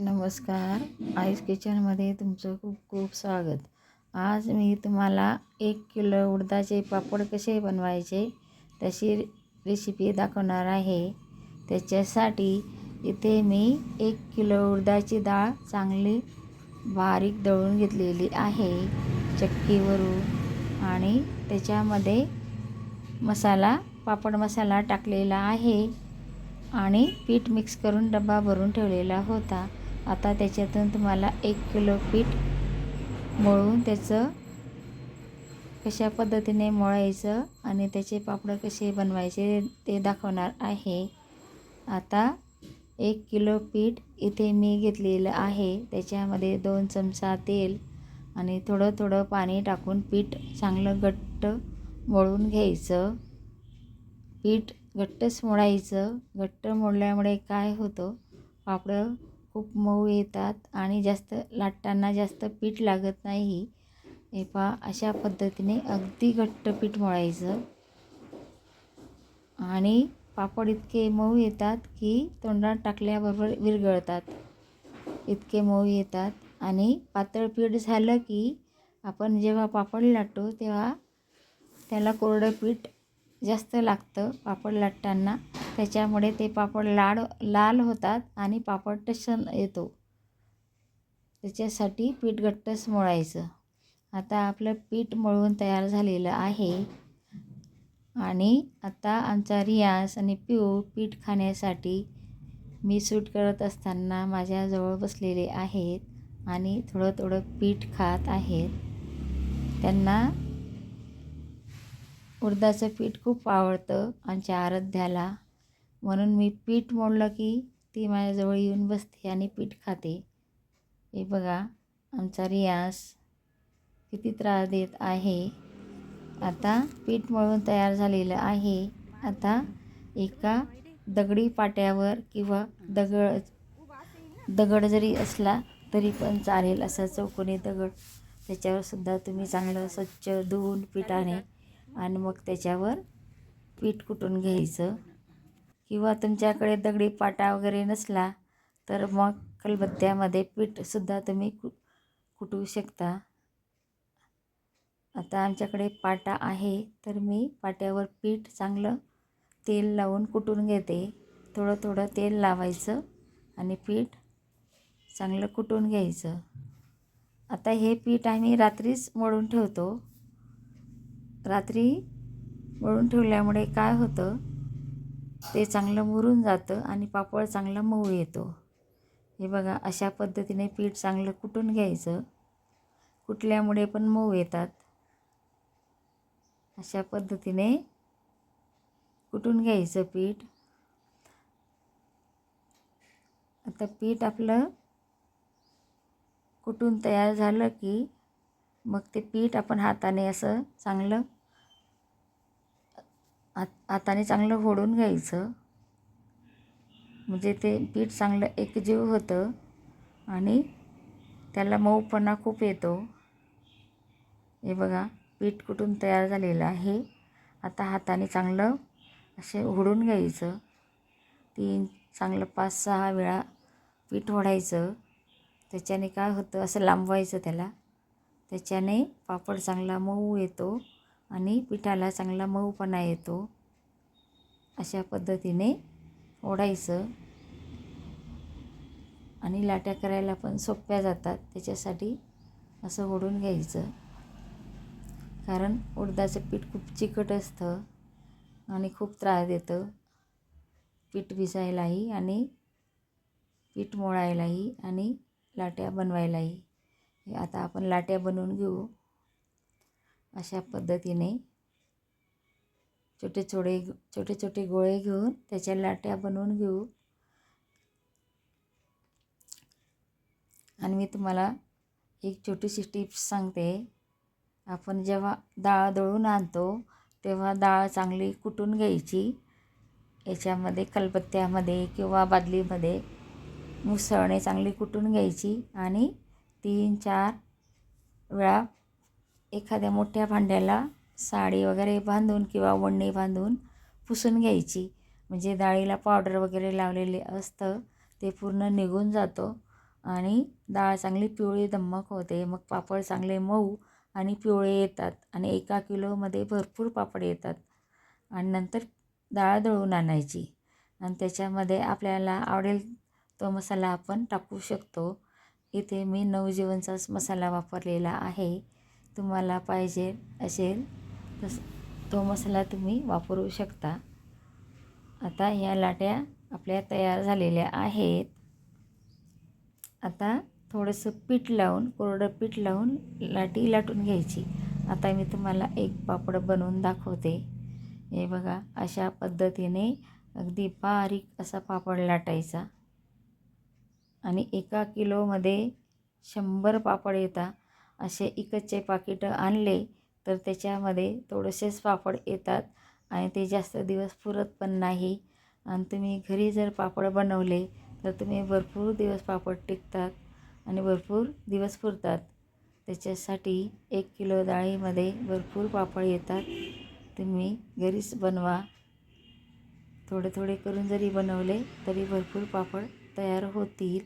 नमस्कार. आईस किचनमध्ये तुमचं खूप खूप स्वागत. आज मी तुम्हाला एक किलो उडदाचे पापड कसे बनवायचे तशी रेसिपी दाखवणार आहे. त्याच्यासाठी इथे मी एक किलो उडदाची डाळ चांगली बारीक दळून घेतलेली आहे. चक्कीवरून आणि त्याच्यामध्ये मसाला पापड मसाला टाकलेला आहे. आणि पीठ मिक्स करून डबा भरून ठेवलेला होता. आता त्याच्यातून तुम्हाला एक किलो पीठ मळून त्याचं कशा पद्धतीने मळायचं आणि त्याचे पापड कसे बनवायचे ते दाखवणार आहे. आता एक किलो पीठ इथे मी घेतलेलं आहे. त्याच्यामध्ये दोन चमचा तेल आणि थोडं थोडं पाणी टाकून पीठ चांगलं घट्ट मळून घ्यायचं. पीठ घट्टच मोडायचं घट्ट मोडल्यामुळे काय होतं? पापडं खूप मऊ येतात आणि जास्त लाटताना जास्त पीठ लागत नाही. हे पहा अशा पद्धतीने अगदी घट्ट पीठ मळायचं. आणि पापड इतके मऊ येतात की तोंडात टाकल्याबरोबर विरघळतात. इतके मऊ येतात. आणि पातळ पीठ झालं की आपण जेव्हा पापड लाटतो तेव्हा त्याला कोरडं पीठ जास्त लागतं पापड लाटताना. त्याच्यामुळे ते पापड लाड लाल होतात आणि पापड टसन येतो. त्याच्यासाठी पीठ घट्टच मळायचं. आता आपलं पीठ मळून तयार झालेलं आहे. आणि आता आमचा रियास आणि पिऊ पीठ खाण्यासाठी मी सूट करत असताना माझ्याजवळ बसलेले आहेत आणि थोडं थोडं पीठ खात आहेत. त्यांना उडदाचं पीठ खूप आवडतं आमच्या आराध्याला. म्हणून मी पीठ मोडलं की ती माझ्याजवळ येऊन बसते आणि पीठ खाते. हे बघा आमचा रियास किती त्रास देत आहे. आता पीठ मळून तयार झालेलं आहे. आता एका दगडी पाट्यावर किंवा दगड दगड जरी असला तरी पण चालेल असा चौकोनी दगड. त्याच्यावर सुद्धा तुम्ही चांगलं स्वच्छ धुवून पिठाने आणि मग त्याच्यावर पीठ कुटून घ्यायचं. किंवा तुमच्याकडे दगडी पाटा वगैरे नसला तर मग कलबत्त्यामध्ये पीठसुद्धा तुम्ही कु कुटू शकता. आता आमच्याकडे पाटा आहे तर मी पाट्यावर पीठ चांगलं तेल लावून कुटून घेते. थोडं थोडं तेल लावायचं आणि पीठ चांगलं कुटून घ्यायचं. आता हे पीठ आम्ही रात्रीच मळून ठेवतो. रात्री मळून ठेवल्यामुळे काय होतं? ते चांगलं मुरून जातं आणि पापड चांगला मऊ येतो. हे बघा अशा पद्धतीने पीठ चांगलं कुटून घ्यायचं. कुटल्यामुळे पण मऊ येतात. अशा पद्धतीने कुटून घ्यायचं पीठ. आता पीठ आपलं कुटून तयार झालं की मग ते पीठ आपण हाताने असं चांगलं आत हाताने चांगलं फोडून घ्यायचं. म्हणजे ते पीठ चांगलं एकजीव होतं आणि त्याला मऊपणा खूप येतो. हे बघा पीठ कुठून तयार झालेलं आहे. आता हाताने चांगलं असे होडून घ्यायचं. तीन चांगलं पाच सहा वेळा पीठ ओढायचं. त्याच्याने काय होतं असं लांबवायचं त्याला. त्याच्याने पापड चांगला मऊ येतो. आणि पिठाला चांगला मऊपणा येतो. अशा पद्धतीने ओढायचं. आणि लाट्या करायला पण सोप्या जातात. त्याच्यासाठी असं ओढून घ्यायचं. कारण उडदाचं पीठ खूप चिकट असतं आणि खूप त्रास देतं. पीठ भिजायलाही आणि पीठ मोळायलाही आणि लाट्या बनवायलाही. आता आपण लाट्या बनवून घेऊ. अशा पद्धतीने छोटे छोटे छोटे छोटे गोळे घेऊन त्याच्या लाट्या बनवून घेऊ. आणि मी तुम्हाला एक छोटीशी टिप्स सांगते. आपण जेव्हा डाळ दळून आणतो तेव्हा डाळ चांगली कुटून घ्यायची. याच्यामध्ये कलपत्त्यामध्ये किंवा बादलीमध्ये मुसळणे चांगली कुटून घ्यायची. आणि तीन चार वेळा एखाद्या मोठ्या भांड्याला साडी वगैरे बांधून किंवा वडणी बांधून पुसून घ्यायची. म्हणजे डाळीला पावडर वगैरे लावलेले असतं ते पूर्ण निघून जातो आणि डाळ चांगली पिवळी धम्मक होते. मग पापड चांगले मऊ आणि पिवळे येतात आणि एका किलोमध्ये भरपूर पापड येतात. आणि नंतर डाळ दळून आणायची. आणि त्याच्यामध्ये आपल्याला आवडेल तो मसाला आपण टाकू शकतो. इथे मी नवजीवनचाच मसाला वापरलेला आहे. तुम्हाला पाहिजे असेल तस तो मसाला तुम्ही वापरू शकता. आता ह्या लाट्या आपल्या तयार झालेल्या आहेत. आता थोडंसं पीठ लावून कोरडं पीठ लावून लाटी लाटून घ्यायची. आता मी तुम्हाला एक पापड बनवून दाखवते. हे बघा अशा पद्धतीने अगदी बारीक असा पापड लाटायचा. आणि एका किलोमध्ये शंभर पापड येतात. असे इकडचे पाकिटं आणले तर त्याच्यामध्ये थोडेसेच पापड येतात आणि ते जास्त दिवस पुरत पण नाही. आणि तुम्ही घरी जर पापड बनवले तर तुम्ही भरपूर दिवस पापड टिकतात आणि भरपूर दिवस पुरतात. त्याच्यासाठी एक किलो डाळीमध्ये भरपूर पापड येतात. तुम्ही घरीच बनवा. थोडे थोडे करून जरी बनवले तरी भरपूर पापड तयार होतील.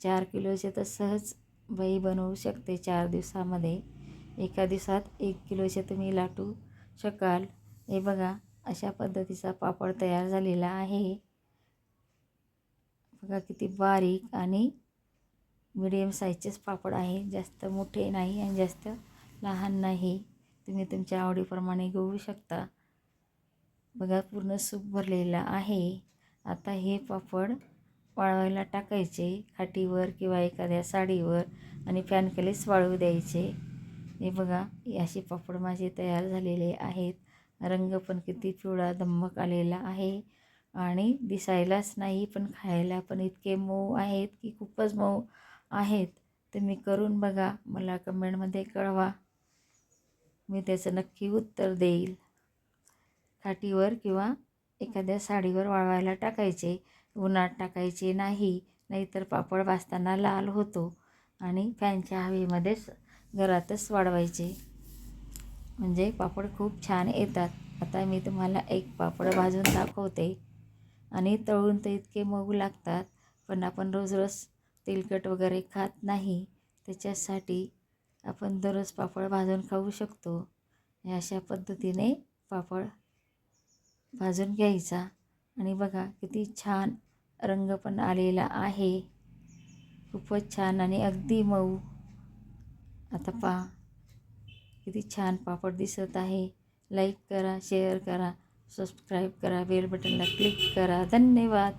चार किलोचे तर सहज बाई बनवू शकते चार दिवसामध्ये. एका दिवसात एक किलोचे तुम्ही लाटू शकाल. हे बघा अशा पद्धतीचा पापड तयार झालेला आहे. बघा किती बारीक आणि मिडियम साईजचेच पापड आहे. जास्त मोठे नाही आणि जास्त लहान नाही. तुम्ही तुमच्या आवडीप्रमाणे घेऊ शकता. बघा पूर्ण सूप भरलेला आहे. आता हे पापड वाळवायला टाकायचे खाटीवर किंवा एखाद्या साडीवर आणि फॅनखालीच वाळू द्यायचे. हे बघा असे पापड माझे तयार झालेले आहेत. रंग पण किती पिवळा धम्मक आलेला आहे. आणि दिसायलाच नाही पण खायला पण इतके मऊ आहेत की खूपच मऊ आहेत. तुम्ही करून बघा मला कमेंटमध्ये कळवा. मी त्याचं नक्की उत्तर देईल. खाटीवर किंवा एखाद्या साडीवर वाळवायला टाकायचे. उन्हात टाकायचे नाही नाहीतर पापड भाजताना लाल होतो आणि फॅनच्या हवेमध्येच घरातच वाढवायचे. म्हणजे पापड खूप छान येतात. आता मी तुम्हाला एक पापड भाजून दाखवते. आणि तळून तर इतके मऊ लागतात पण आपण रोज रोज तेलकट वगैरे खात नाही. त्याच्यासाठी आपण दररोज पापड भाजून खाऊ शकतो. अशा पद्धतीने पापड भाजून घ्यायचा. आणि बघा किती छान रंग पण आलेला आहे. खूपच छान आणि अगदी मऊ. आता पहा किती छान पापड दिसत आहे. लाईक करा शेअर करा सबस्क्राईब करा बेल बटनला क्लिक करा. धन्यवाद.